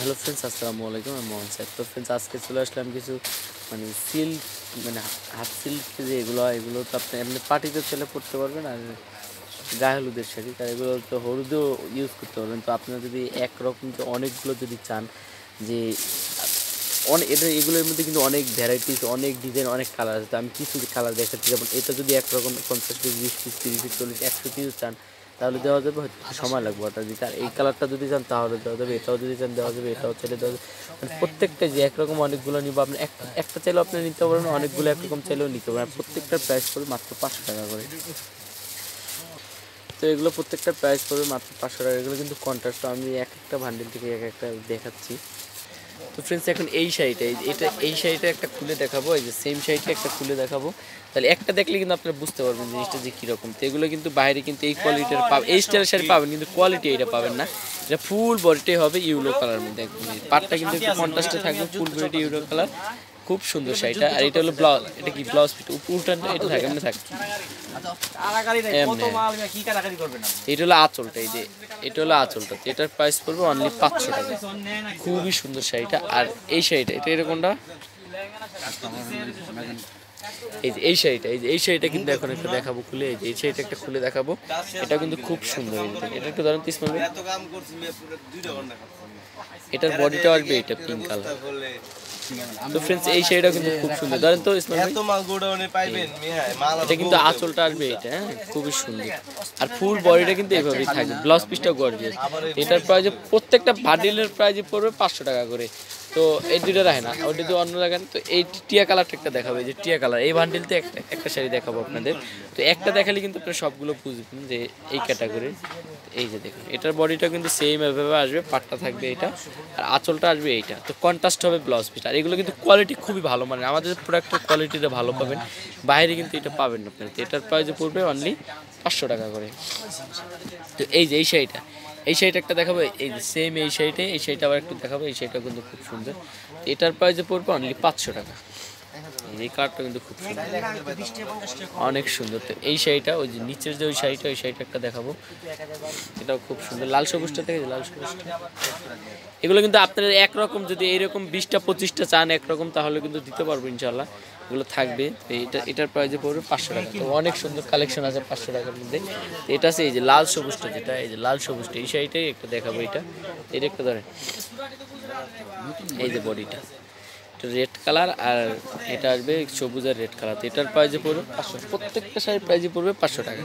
Hello friends, আসসালামু আলাইকুম, আমি মোহন সাহেব। তো ফ্রেন্ডস, আজকে চলে আসলাম কিছু মানে সিল্ক মানে হাফ সিল্ক যে এগুলো হয় এগুলো তো আপনি এমনি পার্টিতে চলে পড়তে পারবেন আর গায়ে হলুদের শাড়ি তার এগুলো তো হলুদেও ইউজ করতে পারবেন। তো আপনারা যদি একরকম তো অনেকগুলো যদি চান, যে অনেক এটা, এগুলোর মধ্যে কিন্তু অনেক ভ্যারাইটিস অনেক ডিজাইন অনেক কালার আছে। তো আমি কিছু কালার দেখাচ্ছি, যেমন এটা যদি একরকম পঞ্চাশ পিস বিশ পিস তিরিশ পিস চল্লিশ, একশো পিস চান তাহলে দেওয়া যাবে হয়তো সময় লাগবে ওটা যদি। আর এই কালারটা যদি চান, তাহলে দেওয়া যাবে, এটাও যদি চান, দেওয়া যাবে, এটাও চাইলে দেওয়া যাবে। মানে প্রত্যেকটা যে একরকম অনেকগুলো নিব, আপনি একটা চাইলেও আপনি নিতে পারেন, অনেকগুলো একরকম চাইলেও নিতে পারেন। প্রত্যেকটার প্রাইস পড়বে মাত্র পাঁচশো টাকা করে। তো এগুলো প্রত্যেকটা প্রাইস পড়বে মাত্র পাঁচশো টাকা এগুলো কিন্তু কন্ট্রাস্ট আমি এক একটা ভান্ডেল থেকে এক একটা দেখাচ্ছি। তো ফ্রেন্ডস এখন এই শাড়িটা এটা, এই শাড়িটা একটা খুলে দেখাবো, এই যে সেম শাড়িটা একটা খুলে দেখাবো। তাহলে একটা দেখলে কিন্তু আপনারা বুঝতে পারবেন জিনিসটা যে কীরকম। তো এগুলো কিন্তু বাইরে কিন্তু এই কোয়ালিটির পাবেন, এই স্টাইলের শাড়ি পাবেন, কিন্তু কোয়ালিটি এটা পাবেন না। এটা ফুল বডিটাই হবে ইউলো কালার মধ্যে একদম। পাটটা কিন্তু একটু কন্ট্রাস্টে থাকবে ফুল বডিটা ইউলো কালার খুব সুন্দর শাড়িটা। আর এটা হলো ব্লাউজ এটা কি ব্লাউজ উল্টানটা এটা থাকে, এমনি থাকে। আপনি? এটা হলো আঁচলটা এই যে এটা হলো আঁচলটা। এটার প্রাইস পড়বে অনলি পাঁচশো টাকা। খুবই সুন্দর শাড়িটা আর এই শাড়িটা এটা এরকমটা? এই যে এই শাড়িটা এই যে এই শাড়িটা কিন্তু এখন একটা দেখাবো খুলে। এই যে এই শাড়িটা একটা খুলে দেখাবো। এটা কিন্তু খুব সুন্দর এটা। একটু ধরেন তিস এটার বডিটা আসবে এটা পিঙ্ক কালার তো ফ্রেন্ডস এই শাড়িটা কিন্তু খুব সুন্দর। ধরেন তো ইসমাইল এত মাল গোডাউনে পাইবেন মাল এটা কিন্তু আঁচলটা আসবে এটা হ্যাঁ খুবই সুন্দর। আর ফুল বডিটা কিন্তু এইভাবেই থাকবে। ব্লাউজ পিসটা গর্জিয়াস এটার প্রাইস প্রত্যেকটা বান্ডিলের প্রাইস পড়বে পাঁচশো টাকা করে। তো এই দুটো রাখে না ওটা যদি অন্য রাখেন তো এই টিয়া কালারটা একটা দেখাবে যে টিয়া কালার এই বান্ডিলতে একটা একটা শাড়ি দেখাবো আপনাদের। তো একটা দেখালে কিন্তু আপনারা সবগুলো বুঝবেন যে এই ক্যাটাগরির এই যে দেখুন এটার বডিটা কিন্তু সেম এভাবে আসবে পাটটা থাকবে এটা আর আঁচলটা আসবে এইটা। তো কন্ট্রাস্ট হবে ব্লাউজ পিস আর এগুলো কিন্তু কোয়ালিটি খুবই ভালো। মানে আমাদের প্রোডাক্টের কোয়ালিটিটা ভালো পাবেন। বাইরে কিন্তু এটা পাবেন না আপনার। এটার প্রাইসে পড়বে অনলি পাঁচশো টাকা করে। তো এই যে, এই শাড়িটা। এই শাড়িটা একটা দেখাবো। এই যে সেম এই শাড়িটা এই শাড়িটা আবার একটু দেখাবো। এই শাড়িটা কিন্তু খুব সুন্দর। এটার প্রাইসে পড়বে অনলি পাঁচশো টাকা। এই কালারটা কিন্তু খুব সুন্দর। অনেক সুন্দর। তো এই শাড়িটা, ওই যে নিচের যে ওই শাড়িটা ওই শাড়িটা একটা দেখাবো। এটাও খুব সুন্দর। লাল সবুজটা থেকে লাল সবুজটা। এগুলো কিন্তু আপনারা একরকম যদি এইরকম বিশটা, পঁচিশটা চান একরকম, তাহলে কিন্তু দিতে পারব ইনশাল্লাহ এগুলো থাকবে। এটা, এটার প্রাইসে পড়বে পাঁচশো টাকা। তো অনেক সুন্দর কালেকশন আছে পাঁচশো টাকার মধ্যে। এটা আছে এই যে লাল সবুজটা যেটা, এই যে লাল সবুজটা। এই শাড়িটাই একটা দেখাবো এটা। এটা একটা ধরেন। এই যে বডিটা। রেড কালার আর এটা আসবে সবুজ আর রেড কালার এটার প্রাইজে পড়বে পাঁচশো। প্রত্যেকটা শাড়ির প্রাইজে পড়বে পাঁচশো টাকা।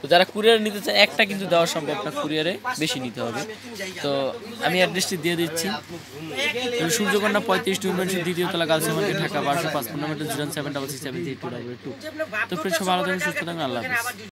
তো যারা কুরিয়ারে নিতে চায়, একটা কিন্তু দেওয়া সম্ভব না কুরিয়ারে বেশি নিতে হবে। তো আমি অ্যাড্রেসটি দিয়ে দিচ্ছি। সূর্যকন্যা পঁয়ত্রিশ, টু দ্বিতীয় তলা গার্লস ঢাকা, বারোশো পাঁচ পনেরো meter zero seven double six seven three two double two তো ফ্রেন্ড সব ভালো থাকবেন, সুস্থ থাকবেন, আল্লাহ